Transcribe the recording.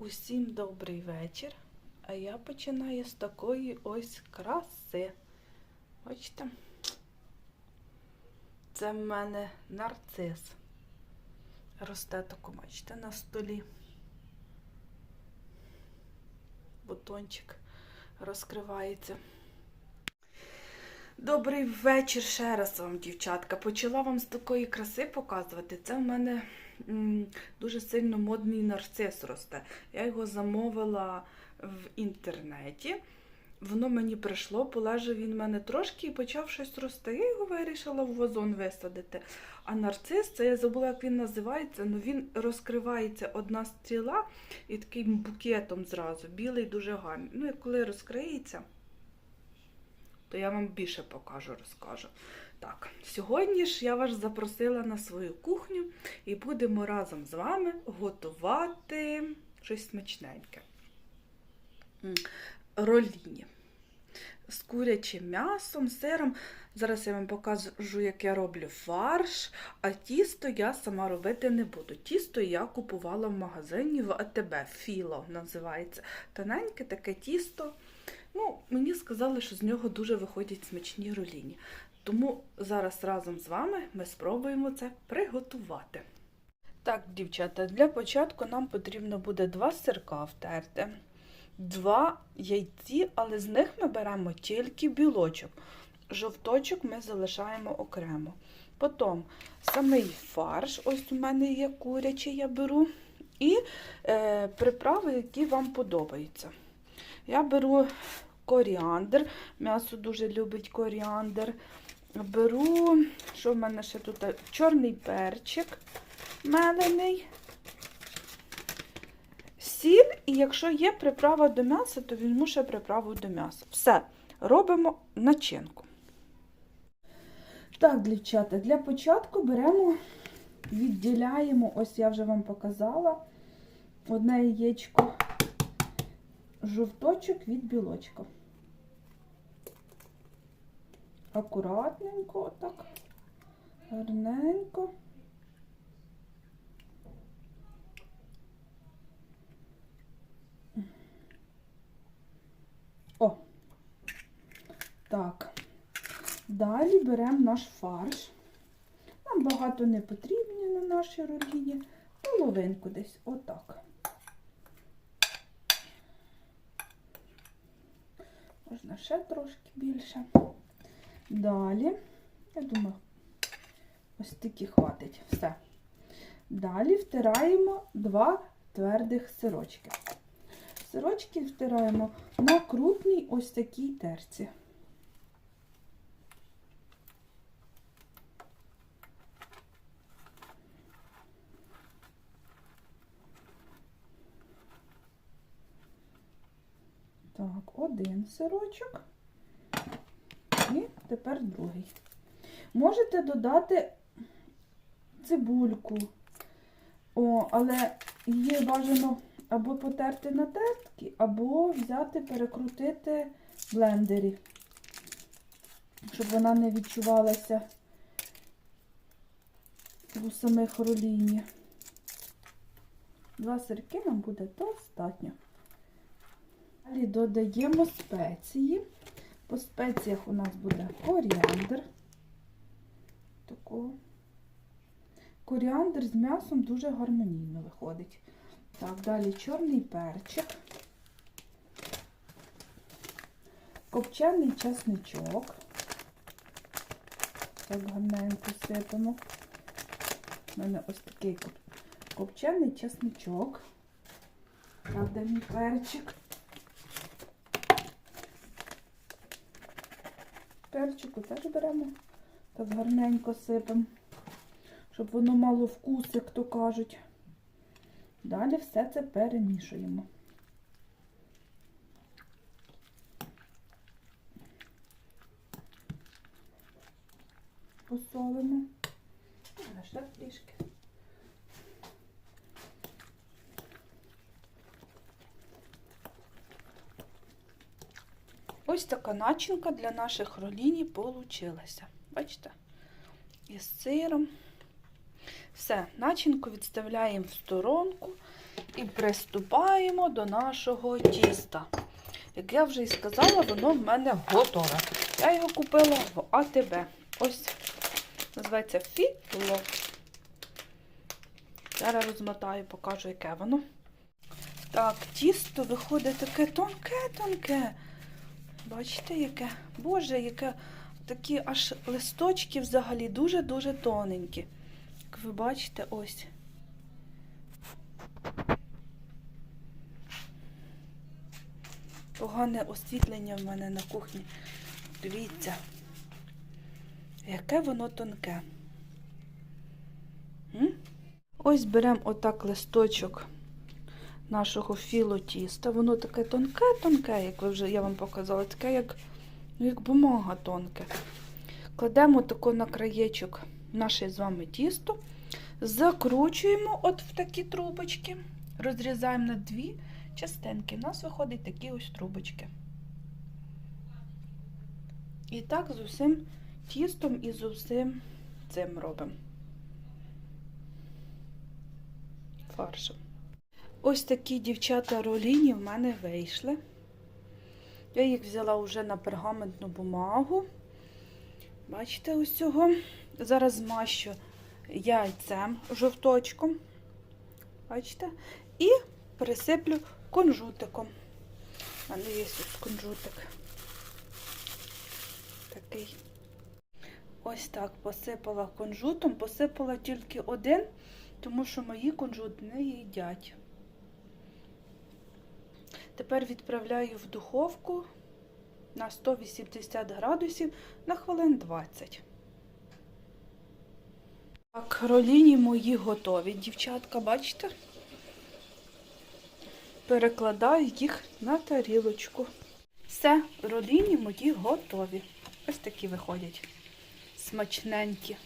Усім добрий вечір. А я починаю з такої ось краси. Бачите? Це в мене нарцис. Росте таку, бачите, на столі. Бутончик розкривається. Добрий вечір ще раз вам, дівчатка. Почала вам з такої краси показувати. Це в мене м, дуже сильно модний нарцис росте. Я його замовила в інтернеті. Воно мені прийшло, полежав він в мене трошки і почав щось рости. Я його вирішила в вазон висадити. А нарцис, це я забула, як він називається, але він розкривається одна стріла і таким букетом зразу. Білий дуже гарний. Ну і коли розкриється, то я вам більше покажу, розкажу. Так, сьогодні ж я вас запросила на свою кухню і будемо разом з вами готувати щось смачненьке. Роліні. З курячим м'ясом, сиром. Зараз я вам покажу, як я роблю фарш, а тісто я сама робити не буду. Тісто я купувала в магазині в АТБ. Філо називається. Тоненьке таке тісто. Ну, мені сказали, що з нього дуже виходять смачні роліні. Тому зараз разом з вами ми спробуємо це приготувати. Так, дівчата, для початку нам потрібно буде два сирка втерти, два яйці, але з них ми беремо тільки білочок. Жовточок ми залишаємо окремо. Потім самий фарш, ось у мене є курячий, я беру, і е, приправи, які вам подобаються. Я беру коріандр, м'ясо дуже любить коріандр. Беру, що в мене ще тут? Чорний перчик мелений, сіль, і якщо є приправа до м'яса, то візьму ще приправу до м'яса. Все, робимо начинку. Так, дівчата, для початку беремо, відділяємо, ось я вже вам показала, одне яєчко жовточок від білочка. Акуратненько, отак, гарненько. О, так. Далі беремо наш фарш. Нам багато не потрібно на нашій руліні. Половинку десь, отак. Можна ще трошки більше. Далі, я думаю, ось такі хватить. Все. Далі втираємо два твердих сирочки. Сирочки втираємо на крупній ось такій терці. Так, один сирочок і тепер другий. Можете додати цибульку, О, але її бажано або потерти на тертки, або взяти, перекрутити в блендері, щоб вона не відчувалася у самих роліні. Два сирки нам буде достатньо. Далі додаємо спеції. По спеціях у нас буде коріандр. Такого. Коріандр з м'ясом дуже гармонійно виходить. Так, далі чорний перчик, копчений чесничок. Так гарненько сипемо. У мене ось такий коп- копчений чесничок. Де мій перчик. Перчику теж беремо, так гарненько сипемо, щоб воно мало вкус, як то кажуть. Далі все це перемішуємо. Посолимо. А ще трішки. Ось така начинка для наших роліні получилася. Бачите? Із сиром. Все, начинку відставляємо в сторонку. І приступаємо до нашого тіста. Як я вже і сказала, воно в мене готове. Я його купила в АТБ. Ось називається філо. Зараз розмотаю, покажу, яке воно. Так, тісто виходить таке тонке-тонке. Бачите, яке? Боже, яке такі аж листочки взагалі дуже-дуже тоненькі. Як ви бачите, ось. Погане освітлення в мене на кухні. Дивіться, яке воно тонке. М? Ось беремо отак листочок нашого філотіста. Воно таке тонке-тонке, як ви вже я вам показала, таке, як, ну, як бумага тонке. Кладемо тако на краєчок наше з вами тісто, закручуємо от в такі трубочки, розрізаємо на дві частинки. У нас виходять такі ось трубочки. І так з усім тістом і з усім цим робимо. Фаршем. Ось такі дівчата роліні в мене вийшли. Я їх взяла вже на пергаментну бумагу. Бачите, ось цього. Зараз змащу яйцем жовточком. Бачите? І пересиплю кунжутиком. У мене є ось кунжутик. Такий. Ось так посипала кунжутом, посипала тільки один, тому що мої кунжут не їдять. Тепер відправляю в духовку на 180 градусів на хвилин 20. Так, роліні мої готові, дівчатка, бачите? Перекладаю їх на тарілочку. Все, роліні мої готові. Ось такі виходять. Смачненькі.